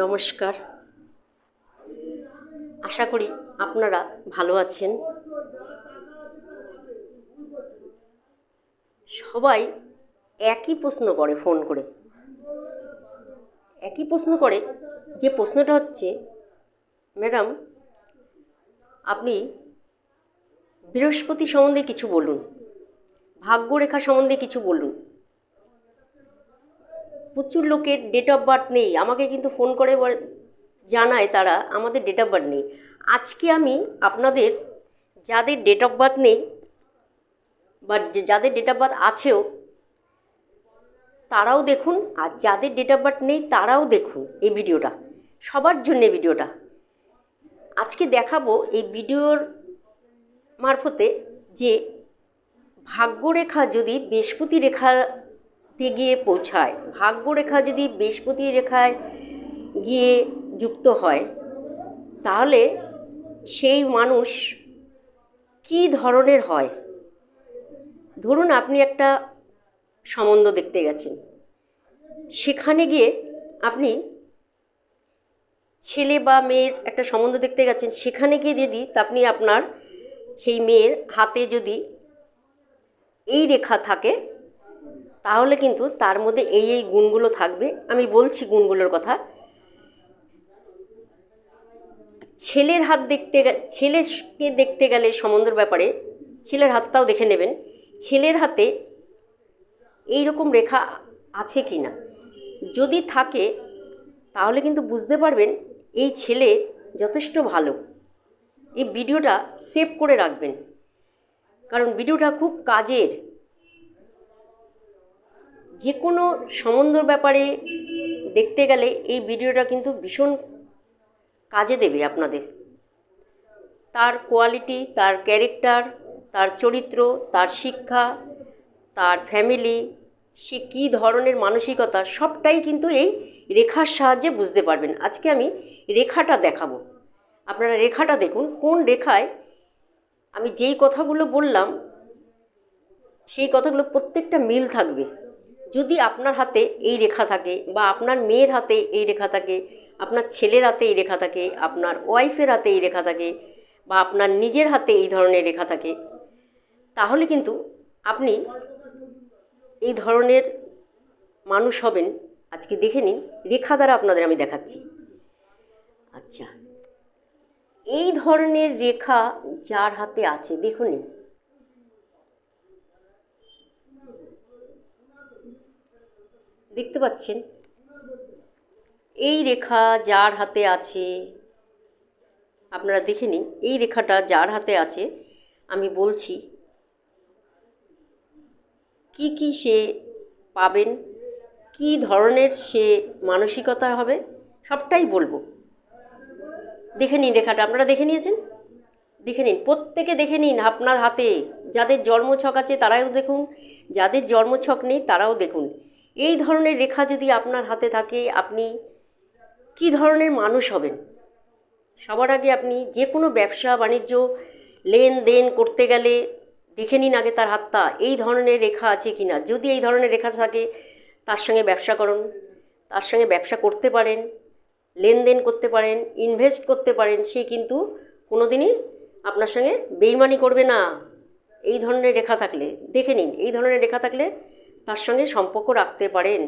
নমস্কার। আশা করি আপনারা ভালো আছেন। সবাই একই প্রশ্ন করে, ফোন করে। একই প্রশ্ন করে, যে প্রশ্নটা হচ্ছে, ম্যাডাম, আপনি বৃহস্পতি সম্বন্ধে কিছু বলুন। ভাগ্যরেখা সম্বন্ধে কিছু বলুন। প্রচুর লোকের ডেট অফ বার্থ নেই। আমাকে কিন্তু ফোন করে জানায় তারা, আমাদের ডেট অফ বার্থ নেই। আজকে আমি আপনাদের যাদের ডেট অফ বার্থ নেই বা যাদের ডেট অফ বার্থ আছেও, তারাও দেখুন, আর যাদের ডেট অফ বার্থ নেই তারাও দেখুন এই ভিডিওটা সবার জন্য ভিডিওটা আজকে দেখাবো এই ভিডিওর মারফতে যে ভাগ্যরেখা যদি বৃহস্পতি রেখাতে গিয়ে পৌঁছায়। ভাগ্যরেখা যদি বৃহস্পতি রেখায় গিয়ে যুক্ত হয়, তাহলে সেই মানুষ কী ধরনের হয়? ধরুন আপনি একটা সম্বন্ধ দেখতে গেছেন। সেখানে গিয়ে আপনি ছেলে বা মেয়ের একটা সম্বন্ধ দেখতে গেছেন। সেখানে গিয়ে যদি আপনি আপনার সেই মেয়ের হাতে যদি এই রেখা থাকে তাহলে কিন্তু তার মধ্যে এই এই গুণগুলো থাকবে। আমি বলছি গুণগুলোর কথা। ছেলের হাত দেখতে ছেলেকে দেখতে গেলে সম্বন্ধের ব্যাপারে ছেলের হাতটাও দেখে নেবেন। ছেলের হাতে এই রকম রেখা আছে কি না যদি থাকে, তাহলে কিন্তু বুঝতে পারবেন এই ছেলে যথেষ্ট ভালো। এই ভিডিওটা সেভ করে রাখবেন। কারণ ভিডিওটা খুব কাজের। যে কোনো সম্বন্ধর ব্যাপারে দেখতে গেলে এই ভিডিওটা কিন্তু ভীষণ কাজে দেবে আপনাদের। তার কোয়ালিটি, তার ক্যারেক্টার, তার চরিত্র, তার শিক্ষা, তার ফ্যামিলি, সে কী ধরনের মানসিকতা, সবটাই কিন্তু এই রেখার সাহায্যে বুঝতে পারবেন। আজকে আমি রেখাটা দেখাবো। আপনারা রেখাটা দেখুন, কোন রেখায় আমি যেই কথাগুলো বললাম, সেই কথাগুলো প্রত্যেকটা মিল থাকবে। যদি আপনার হাতে এই রেখা থাকে বা আপনার মেয়ের হাতে এই রেখা থাকে, আপনার ছেলের হাতে এই রেখা থাকে, আপনার ওয়াইফের হাতে এই রেখা থাকে বা আপনার নিজের হাতে এই ধরনের রেখা থাকে, তাহলে কিন্তু আপনি এই ধরনের মানুষ হবেন। আজকে দেখে নিন, রেখা দ্বারা আপনাদের আমি দেখাচ্ছি। আচ্ছা এই ধরনের রেখা যার হাতে আছে, দেখুন দেখতে পাচ্ছেন? এই রেখা যার হাতে আছে, আপনারা দেখে নিন, এই রেখাটা যার হাতে আছে, আমি বলছি, কি কি সে পাবেন, কি ধরনের সে মানসিকতা হবে, সবটাই বলব। দেখে নিন রেখাটা, আপনারা দেখে নিয়েছেন? দেখে নিন, প্রত্যেকে দেখে নিন আপনার হাতে, যাদের জন্মছক আছে তারাও দেখুন, যাদের জন্মছক নেই তারাও দেখুন। এই ধরনের রেখা যদি আপনার হাতে থাকে, আপনি কি ধরনের মানুষ হবেন? সবার আগে আপনি যে কোনো ব্যবসা, বাণিজ্য, লেনদেন করতে গেলে দেখে নিন আগে তার হাতটা, এই ধরনের রেখা আছে কি না যদি এই ধরনের রেখা থাকে, তার সঙ্গে ব্যবসা করুন, তার সঙ্গে ব্যবসা করতে পারেন, লেনদেন করতে পারেন, ইনভেস্ট করতে পারেন, সে কিন্তু কোনো দিনই আপনার সঙ্গে বেইমানি করবে না। এই ধরনের রেখা থাকলে, দেখে নিন, এই ধরনের রেখা থাকলে তার সঙ্গে সম্পর্ক রাখতে পারেন।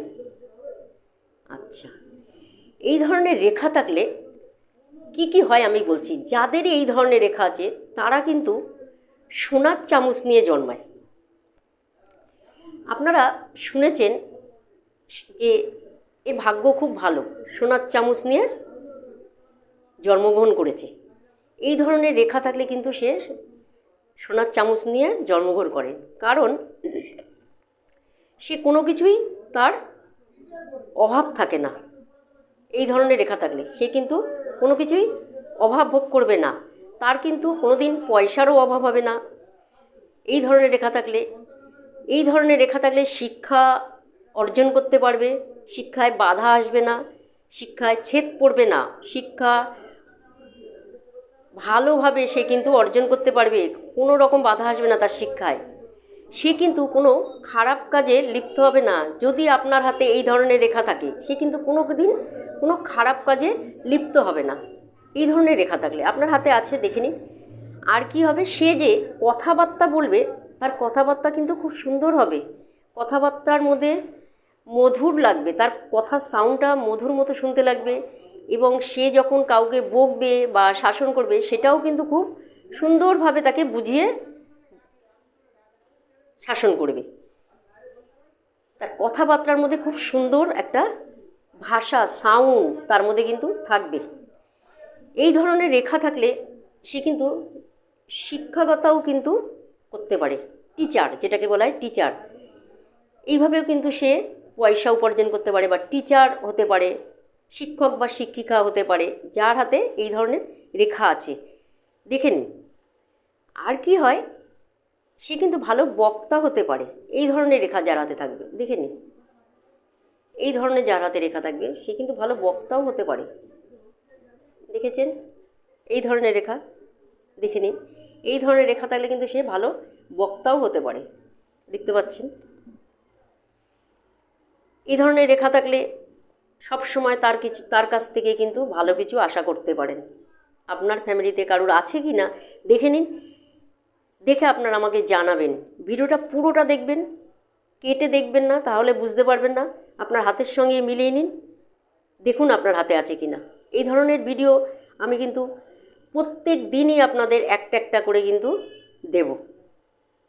আচ্ছা এই ধরনের রেখা থাকলে কি কি হয় আমি বলছি। যাদের এই ধরনের রেখা আছে, তারা কিন্তু সোনার চামচ নিয়ে জন্মায়। আপনারা শুনেছেন যে এ ভাগ্য খুব ভালো, সোনার চামচ নিয়ে জন্মগ্রহণ করেছে। এই ধরনের রেখা থাকলে কিন্তু সে সোনার চামচ নিয়ে জন্মগ্রহণ করে। কারণ সে কোনো কিছুই তার অভাব থাকে না। এই ধরনের রেখা থাকলে সে কিন্তু কোনো কিছুই অভাব ভোগ করবে না। তার কিন্তু কোনো দিন পয়সারও অভাব হবে না। এই ধরনের রেখা থাকলে, এই ধরনের রেখা থাকলে শিক্ষা অর্জন করতে পারবে। শিক্ষায় বাধা আসবে না, শিক্ষায় ছেদ পড়বে না। শিক্ষা ভালোভাবে সে কিন্তু অর্জন করতে পারবে। কোনো রকম বাধা আসবে না তার শিক্ষায়। সে কিন্তু কোনো খারাপ কাজে লিপ্ত হবে না। যদি আপনার হাতে এই ধরনের রেখা থাকে, সে কিন্তু কোনো দিন কোনো খারাপ কাজে লিপ্ত হবে না। এই ধরনের রেখা থাকলে আপনার হাতে আছে, দেখে নিন। আর কি হবে? সে যে কথাবার্তা বলবে, তার কথাবার্তা কিন্তু খুব সুন্দর হবে। কথাবার্তার মধ্যে মধুর লাগবে, তার কথার সাউন্ডটা মধুর মতো শুনতে লাগবে এবং সে যখন কাউকে বকবে বা শাসন করবে, সেটাও কিন্তু খুব সুন্দরভাবে তাকে বুঝিয়ে শাসন করবে। তার কথাবার্তার মধ্যে খুব সুন্দর একটা ভাষা সাউন্ড তার মধ্যে কিন্তু থাকবে। এই ধরনের রেখা থাকলে সে কিন্তু শিক্ষাগতাও কিন্তু করতে পারে। টিচার যেটাকে বলা হয় টিচার এইভাবেও কিন্তু সে পয়সা উপার্জন করতে পারে বা টিচার হতে পারে, শিক্ষক বা শিক্ষিকা হতে পারে, যার হাতে এই ধরনের রেখা আছে। দেখে নিন, আর কি হয়? সে কিন্তু ভালো বক্তা হতে পারে। এই ধরনের রেখা যার হাতে থাকবে, দেখে নিন এই ধরনের যার হাতে রেখা থাকবে, সে কিন্তু ভালো বক্তাও হতে পারে। দেখেছেন? এই ধরনের রেখা, দেখে নিন। এই ধরনের রেখা থাকলে কিন্তু সে ভালো বক্তাও হতে পারে। দেখতে পাচ্ছেন? এই ধরনের রেখা থাকলে সব সময় তার কিছু, তার কাছ থেকে কিন্তু ভালো কিছু আশা করতে পারেন। আপনার ফ্যামিলিতে কারুর আছে কি না দেখে নিন। দেখে আপনারা আমাকে জানাবেন। ভিডিওটা পুরোটা দেখবেন, কেটে দেখবেন না, তাহলে বুঝতে পারবেন না। আপনার হাতের সঙ্গে মিলিয়ে নিন, দেখুন আপনার হাতে আছে কি না এই ধরনের ভিডিও আমি কিন্তু প্রত্যেক দিনই আপনাদের একটা একটা করে কিন্তু দেব।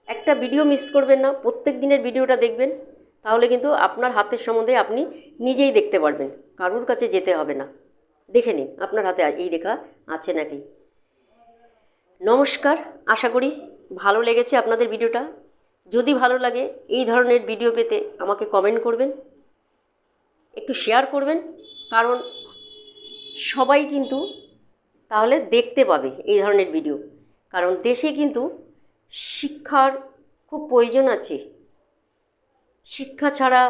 একটা ভিডিও মিস করবেন না, প্রত্যেক দিনের ভিডিওটা দেখবেন, তাহলে কিন্তু আপনার হাতের সম্বন্ধে আপনি নিজেই দেখতে পারবেন। কারুর কাছে যেতে হবে না। দেখে নিন, আপনার হাতে এই রেখা আছে নাকি। নমস্কার, আশা করি ভালো লেগেছে আপনাদের ভিডিওটা? যদি ভালো লাগে এই ধরনের ভিডিও পেতে আমাকে কমেন্ট করবেন, একটু শেয়ার করবেন, কারণ সবাই কিন্তু তাহলে দেখতে পাবে এই ধরনের ভিডিও। কারণ দেশে কিন্তু শিক্ষার খুব প্রয়োজন আছে। শিক্ষা ছাড়া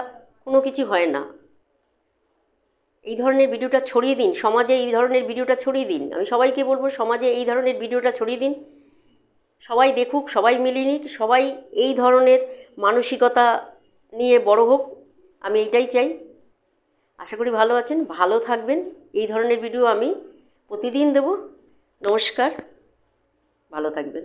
কোনো কিছু হয় না। এই ধরনের ভিডিওটা ছড়িয়ে দিন, সমাজে এই ধরনের ভিডিওটা ছড়িয়ে দিন। আমি সবাইকে বলব, সমাজে এই ধরনের ভিডিওটা ছড়িয়ে দিন। সবাই দেখুক, সবাই মিলিয়ে নিক, সবাই এই ধরনের মানসিকতা নিয়ে বড় হোক, আমি এইটাই চাই। আশা করি ভালো আছেন, ভালো থাকবেন। এই ধরনের ভিডিও আমি প্রতিদিন দেব। নমস্কার, ভালো থাকবেন।